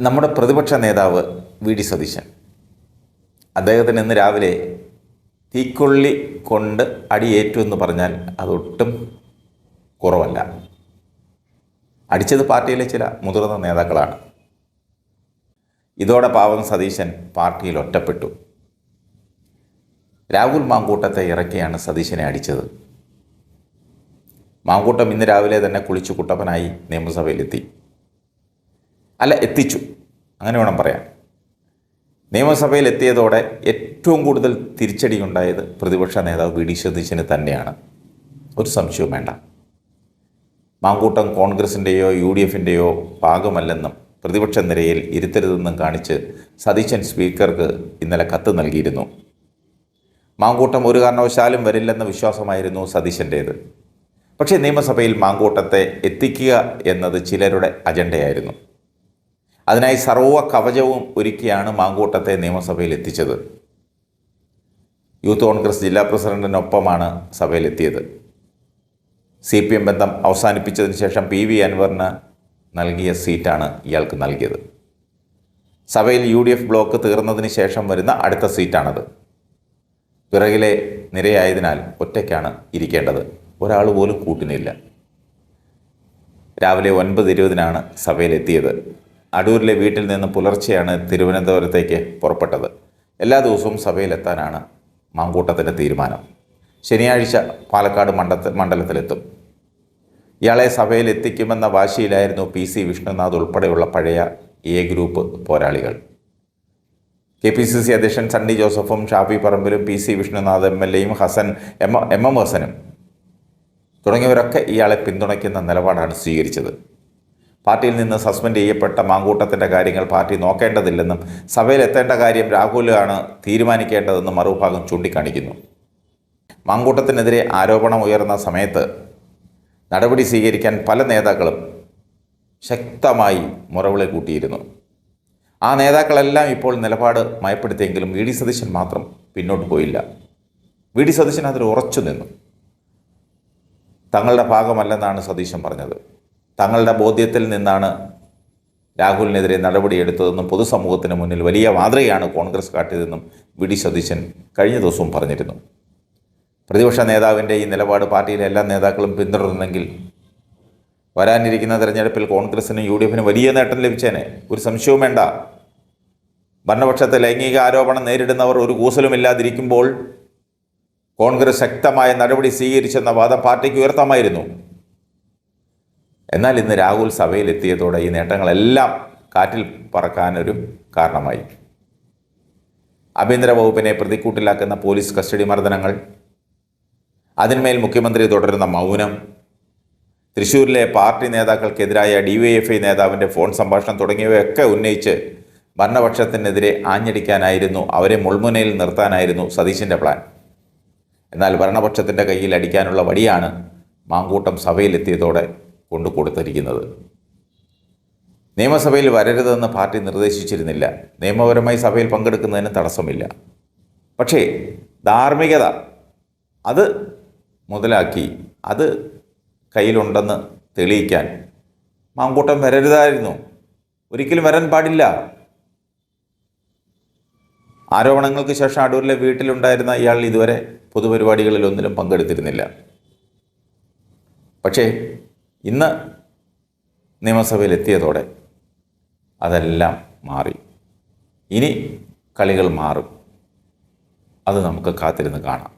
നമ്മുടെ പ്രതിപക്ഷ നേതാവ് വി ഡി സതീശൻ. അദ്ദേഹത്തിന് ഇന്ന് രാവിലെ തീക്കൊള്ളി കൊണ്ട് അടിയേറ്റു എന്ന് പറഞ്ഞാൽ അതൊട്ടും കുറവല്ല. അടിച്ചത് പാർട്ടിയിലെ ചില മുതിർന്ന നേതാക്കളാണ്. ഇതോടെ പാവം സതീശൻ പാർട്ടിയിൽ ഒറ്റപ്പെട്ടു. രാഹുൽ മാങ്കൂട്ടത്തെ ഇറക്കിയാണ് സതീശനെ അടിച്ചത്. മാങ്കൂട്ടം ഇന്ന് രാവിലെ തന്നെ കുളിച്ചു കുട്ടപ്പനായി നിയമസഭയിലെത്തി. അല്ല എത്തിച്ചു. അങ്ങനെ വേണം പറയാൻ. നിയമസഭയിൽ എത്തിയതോടെ ഏറ്റവും കൂടുതൽ തിരിച്ചടി ഉണ്ടായത് പ്രതിപക്ഷ നേതാവ് വി ഡി സതീശന് തന്നെയാണ്. ഒരു സംശയവും വേണ്ട. മാങ്കൂട്ടം കോൺഗ്രസിന്റെയോ യു ഡി എഫിന്റെയോ ഭാഗമല്ലെന്നും പ്രതിപക്ഷ നിരയിൽ ഇരുത്തരുതെന്നും കാണിച്ച് സതീശൻ സ്പീക്കർക്ക് ഇന്നലെ കത്ത് നൽകിയിരുന്നു. മാങ്കൂട്ടം ഒരു കാരണവശാലും വരില്ലെന്ന വിശ്വാസമായിരുന്നു സതീശന്റേത് പക്ഷേ നിയമസഭയിൽ മാങ്കൂട്ടത്തെ എത്തിക്കുക എന്നത് ചിലരുടെ അജണ്ടയായിരുന്നു. അതിനായി സർവ കവചവും ഒരുക്കിയാണ് മാങ്കൂട്ടത്തെ നിയമസഭയിൽ എത്തിച്ചത്. യൂത്ത് കോൺഗ്രസ് ജില്ലാ പ്രസിഡന്റിനൊപ്പമാണ് സഭയിലെത്തിയത്. സി പി എം ബന്ധം അവസാനിപ്പിച്ചതിന് ശേഷം പി വി അൻവറിന് നൽകിയ സീറ്റാണ് ഇയാൾക്ക് നൽകിയത്. സഭയിൽ യു ഡി എഫ് ബ്ലോക്ക് തീർന്നതിന് ശേഷം വരുന്ന അടുത്ത സീറ്റാണത്. പിറകിലെ നിരയായതിനാൽ ഒറ്റയ്ക്കാണ് ഇരിക്കേണ്ടത്. ഒരാൾ പോലും കൂട്ടിനില്ല. രാവിലെ ഒൻപത് ഇരുപതിനാണ് സഭയിലെത്തിയത്. അടൂരിലെ വീട്ടിൽ നിന്ന് പുലർച്ചെയാണ് തിരുവനന്തപുരത്തേക്ക് പുറപ്പെട്ടത്. എല്ലാ ദിവസവും സഭയിലെത്താനാണ് മാങ്കൂട്ടത്തിന്റെ തീരുമാനം. ശനിയാഴ്ച പാലക്കാട് മണ്ഡല മണ്ഡലത്തിലെത്തും. ഇയാളെ സഭയിൽ എത്തിക്കുമെന്ന വാശിയിലായിരുന്നു പി സി വിഷ്ണുനാഥ് ഉൾപ്പെടെയുള്ള പഴയ എ ഗ്രൂപ്പ് പോരാളികൾ. കെ പി സി സി അധ്യക്ഷൻ സണ്ണി ജോസഫും ഷാഫി പറമ്പിലും P C Vishnunath M L എയും ഹസൻ എം എം എം ഹസനും തുടങ്ങിയവരൊക്കെ ഇയാളെ പിന്തുണയ്ക്കുന്ന നിലപാടാണ് സ്വീകരിച്ചത്. പാർട്ടിയിൽ നിന്ന് സസ്പെൻഡ് ചെയ്യപ്പെട്ട മാങ്കൂട്ടത്തിന്റെ കാര്യങ്ങൾ പാർട്ടി നോക്കേണ്ടതില്ലെന്നും സഭയിൽ എത്തേണ്ട കാര്യം രാഹുലാണ് തീരുമാനിക്കേണ്ടതെന്നും മറുഭാഗം ചൂണ്ടിക്കാണിക്കുന്നു. മാങ്കൂട്ടത്തിനെതിരെ ആരോപണം ഉയർന്ന സമയത്ത് നടപടി സ്വീകരിക്കാൻ പല നേതാക്കളും ശക്തമായി മുറവിളി കൂട്ടിയിരുന്നു. ആ നേതാക്കളെല്ലാം ഇപ്പോൾ നിലപാട് മയപ്പെടുത്തിയെങ്കിലും വി ഡി സതീശൻ മാത്രം പിന്നോട്ട് പോയില്ല. വി ഡി സതീശൻ അതിൽ ഉറച്ചു നിന്നു. തങ്ങളുടെ ഭാഗമല്ലെന്നാണ് സതീശൻ പറഞ്ഞത്. തങ്ങളുടെ ബോധ്യത്തിൽ നിന്നാണ് രാഹുലിനെതിരെ നടപടിയെടുത്തതെന്നും പൊതുസമൂഹത്തിന് മുന്നിൽ വലിയ മാതൃകയാണ് കോൺഗ്രസ് കാട്ടിയതെന്നും വി ഡി സതീശൻ കഴിഞ്ഞ ദിവസവും പറഞ്ഞിരുന്നു. പ്രതിപക്ഷ നേതാവിന്റെ ഈ നിലപാട് പാർട്ടിയിലെ എല്ലാ നേതാക്കളും പിന്തുടർന്നെങ്കിൽ വരാനിരിക്കുന്ന തെരഞ്ഞെടുപ്പിൽ കോൺഗ്രസിനും യു ഡി എഫിനും വലിയ നേട്ടം ലഭിച്ചേനെ. ഒരു സംശയവും വേണ്ട. ഭരണപക്ഷത്തെ ലൈംഗിക ആരോപണം നേരിടുന്നവർ ഒരു കൂസലുമില്ലാതിരിക്കുമ്പോൾ കോൺഗ്രസ് ശക്തമായ നടപടി സ്വീകരിച്ചെന്ന വാദം പാർട്ടിക്ക് ഉയർത്താമായിരുന്നു. എന്നാൽ ഇന്ന് രാഹുൽ സഭയിലെത്തിയതോടെ ഈ നേട്ടങ്ങളെല്ലാം കാറ്റിൽ പറക്കാനൊരു കാരണമായി. ആഭ്യന്തര വകുപ്പിനെ പ്രതിക്കൂട്ടിലാക്കുന്ന പോലീസ് കസ്റ്റഡി മർദ്ദനങ്ങൾ അതിന്മേൽ മുഖ്യമന്ത്രി തുടരുന്ന മൗനം തൃശ്ശൂരിലെ പാർട്ടി നേതാക്കൾക്കെതിരായ ഡി വൈ എഫ് ഐ നേതാവിന്റെ ഫോൺ സംഭാഷണം തുടങ്ങിയവയൊക്കെ ഉന്നയിച്ച് ഭരണപക്ഷത്തിനെതിരെ ആഞ്ഞടിക്കാനായിരുന്നു അവരെ മുൾമുനയിൽ നിർത്താനായിരുന്നു സതീശിന്റെ പ്ലാൻ. എന്നാൽ ഭരണപക്ഷത്തിന്റെ കയ്യിൽ അടിക്കാനുള്ള വടിയാണ് മാങ്കൂട്ടം സഭയിലെത്തിയതോടെ കൊണ്ടു കൊടുത്തിരിക്കുന്നത്. നിയമസഭയിൽ വരരുതെന്ന് പാർട്ടി നിർദ്ദേശിച്ചിരുന്നില്ല. നിയമപരമായി സഭയിൽ പങ്കെടുക്കുന്നതിന് തടസ്സമില്ല. പക്ഷേ ധാർമ്മികത അത് മുതലാക്കി അത് കയ്യിലുണ്ടെന്ന് തെളിയിക്കാൻ മാങ്കൂട്ടം വരരുതായിരുന്നു. ഒരിക്കലും വരാൻ പാടില്ല. ആരോപണങ്ങൾക്ക് ശേഷം അടൂരിലെ വീട്ടിലുണ്ടായിരുന്ന ഇയാൾ ഇതുവരെ പൊതുപരിപാടികളിലൊന്നിലും പങ്കെടുത്തിരുന്നില്ല. പക്ഷേ ഇന്ന് നിയമസഭയിൽ എത്തിയതോടെ അതെല്ലാം മാറി. ഇനി കളികൾ മാറും. അത് നമുക്ക് കാത്തിരുന്ന് കാണാം.